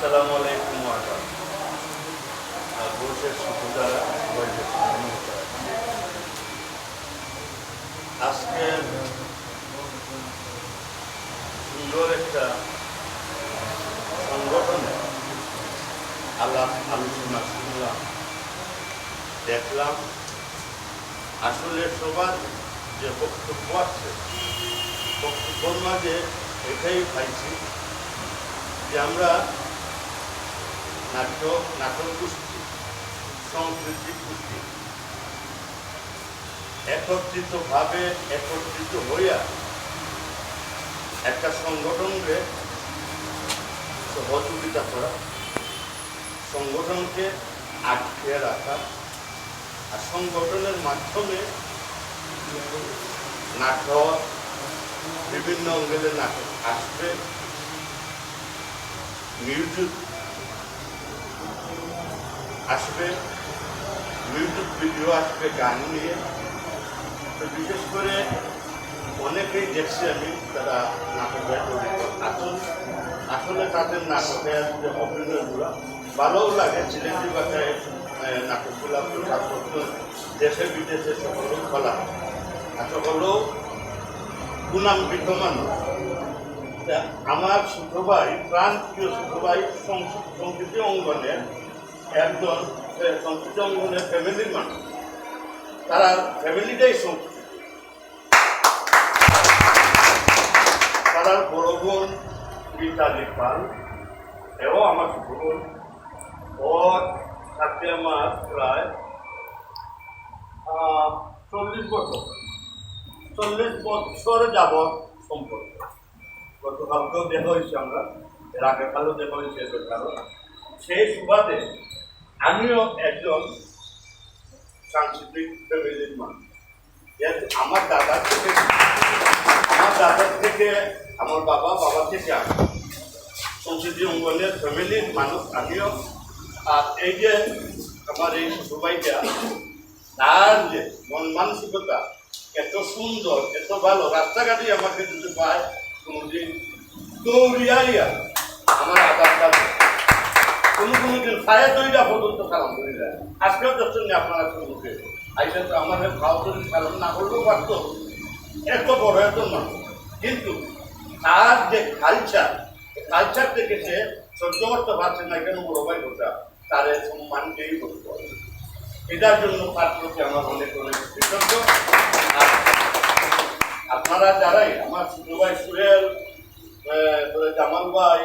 আসসালামু আলাইকুম আদাব ঘোষের আজকে সুন্দর একটা সংগঠনে আলাপ আলোচনা শুনলাম, দেখলাম। আসলে সবার যে বক্তব্য আছে, বক্তব্যর মাঝে এটাই পাইছি যে আমরা নাটক নাটক গোষ্ঠী সংস্কৃতি গোষ্ঠী একত্রিতভাবে একত্রিত হইয়া একটা সংগঠনকে সহযোগিতা করা, সংগঠনকে আটকে রাখা আর সংগঠনের মাধ্যমে নাটক, বিভিন্ন অঙ্গেলে নাটক আসবে মিউজিক আসবে মিউজিক ভিডিও আসবে, গান নিয়ে। তো বিশেষ করে অনেকেই দেখছি আমি, তারা নাটকে জড়িত আসল তাদের নাটকের যে অভিনয়গুলো, ভালোও লাগে চিলেন্দ্রি ভাষায় নাটকগুলো দেশে, বিদেশে সকলেও খোলা। আর সকলেও গুণান্বিত মানুষ। তা আমার ছোট ভাই প্রাণ প্রিয় ছোট ভাই সংস্কৃ- সংস্কৃতি অঙ্গনের একজন সংস্কৃতি অঙ্গনের ফ্যামিলির মানুষ। তারা ফ্যামিলিটাই সংস্কৃতি তারা বড় বোন মিতালি পাল এও আমার বোন। ওর সাথে আমার প্রায় চল্লিশ বছর। চল্লিশ বছর যাবৎ সম্পর্ক। গতকালকেও দেখা হয়েছে আমরা, এর আগে কালও দেখা হয়েছে কারণ সেই সুবাদে আমিও একজন সাংস্কৃতিক ফ্যামিলির মানুষ। আমার দাদার থেকে আমার দাদার থেকে আমার বাবা বাবা থেকে আমি। সংস্কৃতি অঙ্গনের ফ্যামিলির মানুষ আমিও। আর এই যে আমার এই শ্বশুরবাইটা তার যে মন মানসিকতা এত সুন্দর, এত ভালো। রাস্তাঘাটে আমাকে যদি পায়, কোনোদিন দৌড়িয়াইয়া আমার ফায়ার দইটা পর্যন্ত সালাম করে দেয় আজকেও দেখছেন যে আপনারা সম্মুখে আইসা তো আমাদের ভারতের সালাম না করলেও পারতো। এত বড়, এত মানুষ কিন্তু তার যে কালচার কালচার থেকে সে সহ্য করতে পারছে না কেন বড় ভাই গোটা তার এই সম্মানকেই করতে হবে। এটার জন্য তার প্রতি আমার অনেক অনেক কৃতজ্ঞ। আপনারা যারাই, আমার ছোট ভাই সুহেল জামাল ভাই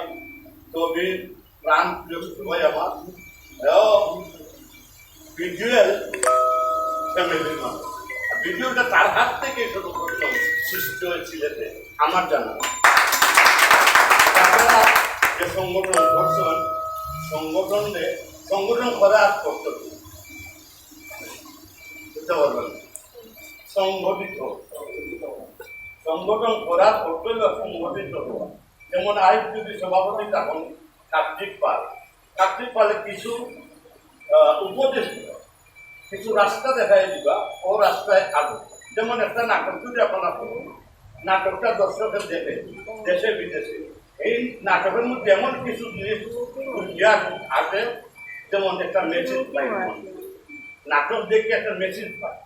কবির প্রাণ ভাই আমার। ভিজুয়াল ফ্যামিলির মানুষ ভিডিওটা তার হাত থেকে সর্বপ্রথম সৃষ্টি হয়েছিল আমার জানা। যে সংগঠন করছেন সংগঠনে সংগঠন করার কর্তব্য। পারবেন? সংগঠিত। সংগঠন করার কর্তব্য সংগঠিত। হওয়া যেমন আইস যদি সভাপতি তখন কার্তিক পাল। কার্তিক পালে কিছু উপদেশ দিবা। কিছু রাস্তা দেখাই দিবা, ও রাস্তায় আলো যেমন একটা নাটক যদি আপনারা করুন, নাটকটা দর্শকের দেখে, দেশে, বিদেশে। এই নাটকের মধ্যে এমন কিছু জিনিস আছে যেমন একটা মেসেজ পাই নাটক দেখে একটা মেসেজ পায়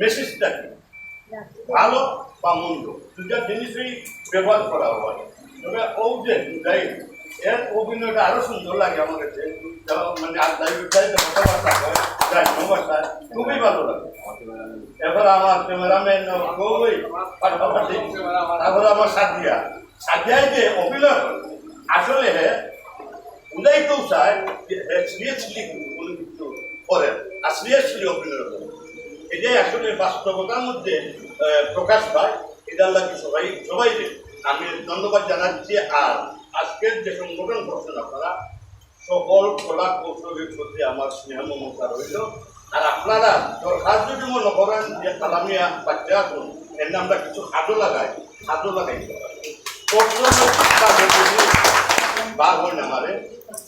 মেসেজটা কি? ভালো বা মন্দ? দুটা জিনিসই ব্যবহার করা হয়। তবে ও যে যাই এর অভিনয়টা আরও সুন্দর লাগে আমার কাছে মানে আর দায়িত্ব কথাবার্তা হয় গান খুবই ভালো লাগে। এবার আমার ক্যামেরাম্যান খুবই তারপরে আমার সাদিয়া। সাদিয়ায় যে অভিনয় আসলে উদয় কেউ চায় সিরিয়াসলি কোনো কিছু করেন আর সিরিয়াসলি অভিনয় এটাই আসলে বাস্তবতার মধ্যে প্রকাশ পায়। এটার লাগে সবাই সবাই আমি ধন্যবাদ জানাচ্ছি আর আজকের যে সংগঠন করছেন আপনারা সকল কলা কৌশলের প্রতি আমার স্নেহ, মমতা রইল। আর আপনারা দরখাস্ত যদি মনে করেন যে কালামিয়া বাচ্চা আসুন এর আমরা কিছু খাদ্য লাগাই খাদ্য লাগাই। বা হয় না মানে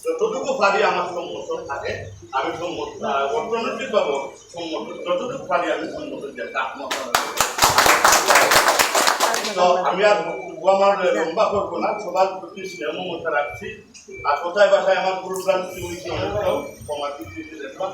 যতটুকু পারি আমার সম্মত থাকে। আমি সম্মত অর্থনৈতিক ভাবে সম্মত যতটুকু পারি আমি সম্মত যে তো আমি আর আমার লম্বা করব না সবার প্রতি স্নেহ মমতা রাখছি। আর কোথায় বাসায় আমার প্রোগ্রাম কি হয়েছে অনেকটাও কমাতে দিতে দেখলাম